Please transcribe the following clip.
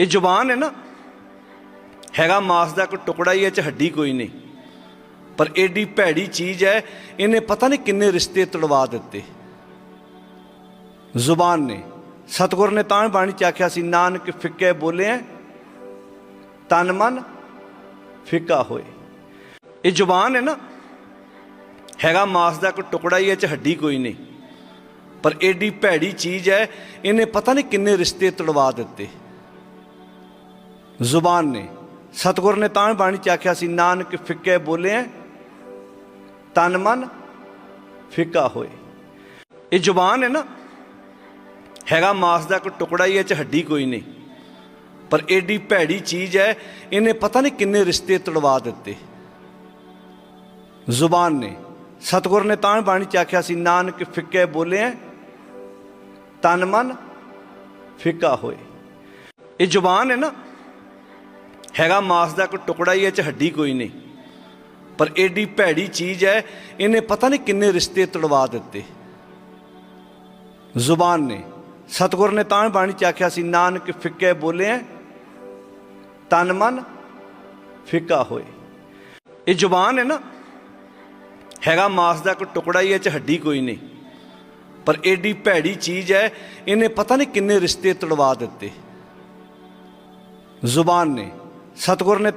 ਇਹ ਜ਼ੁਬਾਨ ਹੈ ਨਾ। ਹੈਗਾ ਮਾਸ ਦਾ ਕੋਈ ਟੁਕੜਾ ਹੀ ਹੈ ਚ ਹੱਡੀ ਕੋਈ ਨਹੀਂ। ਪਰ ਐਡੀ ਭੈੜੀ ਚੀਜ਼ ਹੈ, ਇਹਨੇ ਪਤਾ ਨਹੀਂ ਕਿੰਨੇ ਰਿਸ਼ਤੇ ਤੜਵਾ ਦਿੱਤੇ। ਜ਼ੁਬਾਨ ਨੇ। ਸਤਗੁਰ ਨੇ ਤਾਂ ਬਾਣੀ ਚ ਆਖਿਆ ਸੀ, ਨਾਨਕ ਫਿੱਕੇ ਬੋਲੇ ਤਨ ਮਨ ਫਿੱਕਾ ਹੋਏ। ਇਹ ਜ਼ੁਬਾਨ ਹੈ ਨਾ। ਹੈਗਾ ਮਾਸ ਦਾ ਕੋਈ ਟੁਕੜਾ ਹੀ ਹੈ ਚ ਹੱਡੀ ਕੋਈ ਨਹੀਂ। ਪਰ ਐਡੀ ਭੈੜੀ ਚੀਜ਼ ਹੈ, ਇਹਨੇ ਪਤਾ ਨਹੀਂ ਕਿੰਨੇ ਰਿਸ਼ਤੇ ਤੜਵਾ ਦਿੱਤੇ। ਜ਼ੁਬਾਨ ਨੇ। ਸਤਗੁਰ ਨੇ ਤਾਂ ਬਾਣੀ ਚ ਆਖਿਆ ਸੀ, ਨਾਨਕ ਫਿੱਕੇ ਬੋਲੇ, ਤਨ ਮਨ ਫਿੱਕਾ ਹੋਏ। ਇਹ ਜ਼ੁਬਾਨ ਹੈ ਨਾ, ਹੈਗਾ ਮਾਸ ਦਾ ਕੋਈ ਟੁਕੜਾ ਹੀ ਹੈ ਚ ਹੱਡੀ ਕੋਈ ਨਹੀਂ। ਪਰ ਐਡੀ ਭੈੜੀ ਚੀਜ਼ ਹੈ, ਇਹਨੇ ਪਤਾ ਨਹੀਂ ਕਿੰਨੇ ਰਿਸ਼ਤੇ ਤੜਵਾ ਦਿੱਤੇ। ਜ਼ੁਬਾਨ ਨੇ। ਸਤਗੁਰ ਨੇ ਤਾਂ ਬਾਣੀ ਚ ਆਖਿਆ ਸੀ, ਨਾਨਕ ਫਿੱਕੇ ਬੋਲੇ, ਤਨ ਮਨ ਫਿੱਕਾ ਹੋਏ। ਇਹ ਜ਼ੁਬਾਨ ਹੈ ਨਾ ਹੈਗਾ ਮਾਸ ਦਾ ਕੋਈ ਟੁਕੜਾ ਹੀ ਹੈ ਚ ਹੱਡੀ ਕੋਈ ਨਹੀਂ। ਪਰ ਐਡੀ ਭੈੜੀ ਚੀਜ਼ ਹੈ, ਇਹਨੇ ਪਤਾ ਨਹੀਂ ਕਿੰਨੇ ਰਿਸ਼ਤੇ ਤੜਵਾ ਦਿੱਤੇ। ਜ਼ੁਬਾਨ ਨੇ, ਸਤਗੁਰ ਨੇ ਤਾਂ ਬਾਣੀ ਚ ਆਖਿਆ ਸੀ, ਨਾਨਕ ਫਿੱਕੇ ਬੋਲੇ ਤਨ ਮਨ ਫਿੱਕਾ ਹੋਏ। ਇਹ ਜ਼ੁਬਾਨ ਹੈ ਨਾ, ਹੈਗਾ ਮਾਸ ਦਾ ਕੋਈ ਟੁਕੜਾ ਹੀ ਹੈ ਚ ਹੱਡੀ ਕੋਈ ਨਹੀਂ। ਪਰ ਐਡੀ ਭੈੜੀ ਚੀਜ਼ ਹੈ, ਇਹਨੇ ਪਤਾ ਨਹੀਂ ਕਿੰਨੇ ਰਿਸ਼ਤੇ ਤੜਵਾ ਦਿੱਤੇ। ਜ਼ੁਬਾਨ ਨੇ ਸਤਗੁਰ ਨੇ